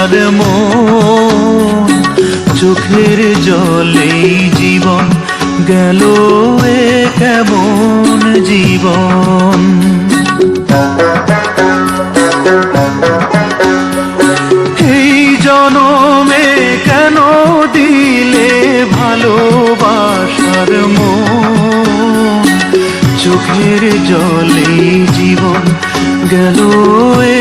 আমার মন, চোখের জলে জীবন গেল এ কেমন জীবন? এই জনমে কেন দিলে ভালোবাসার মন? চোখের জলে জীবন গেল এ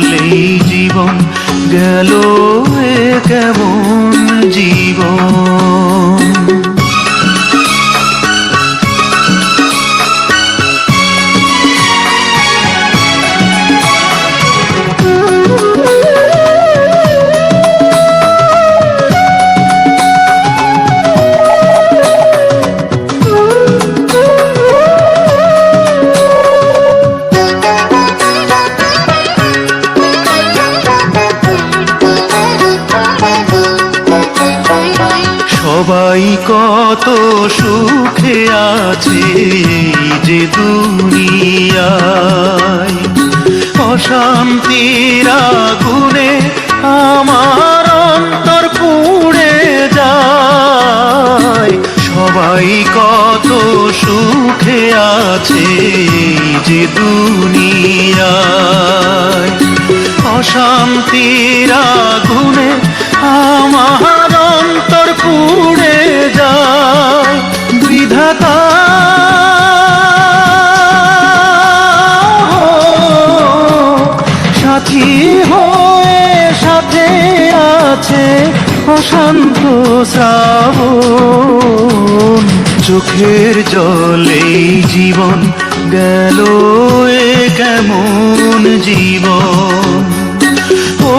জলে জীবন গেল এ কেমন জীবন? কত সুখে আছে যে দুনিয়ায়। অশান্তির আগুনে আমার অন্তর পুড়ে যায়। সবাই কত সুখে আছে যে দুনিয়ায়। অশান্তির আগুনে আমার অন্তর পুড়ে যায় বিধাতা সাথী হয়ে সাথে আছে অশান্ত শ্রাবণ। চোখের জলে জীবন গেল এ কেমন জীবন? ও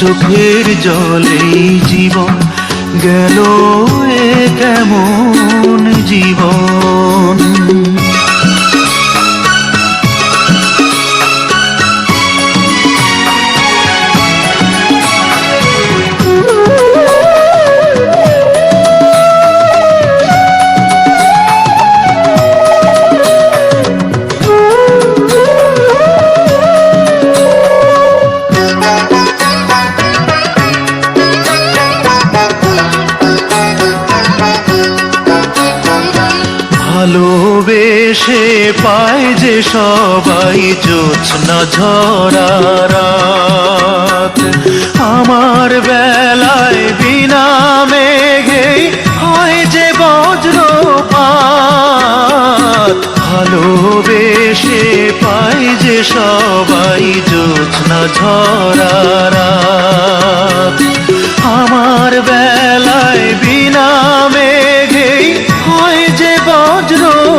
চোখের জলে জীবন গেল এ কেমন জীবন? ভালোবেসে পায় যে সবাই জোৎস্না ঝরা রাত। আমার বেলায় বিনা মেঘে হয় যে বজ্রপাত। ভালোবেসে পায় যে সবাই জোৎস্না ঝরা রাত। আমার বেলায় বিনা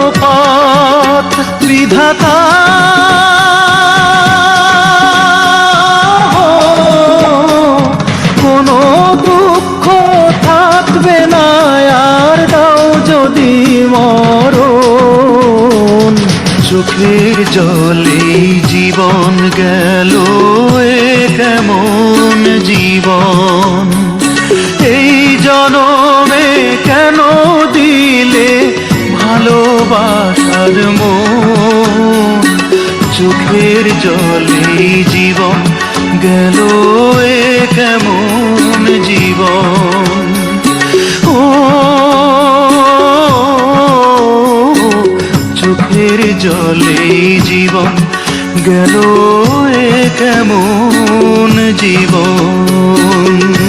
বজ্রপাত বিধাতা কোনো দুঃখ থাকবে না, আর দাও যদি মরণ। চোখের জলে জীবন গেল, এ কেমন জীবন? এই জনমে কেন জলে জীবন গেল কেমন জীবন? ও চোখের জলে জীবন গেল কেমন জীবন?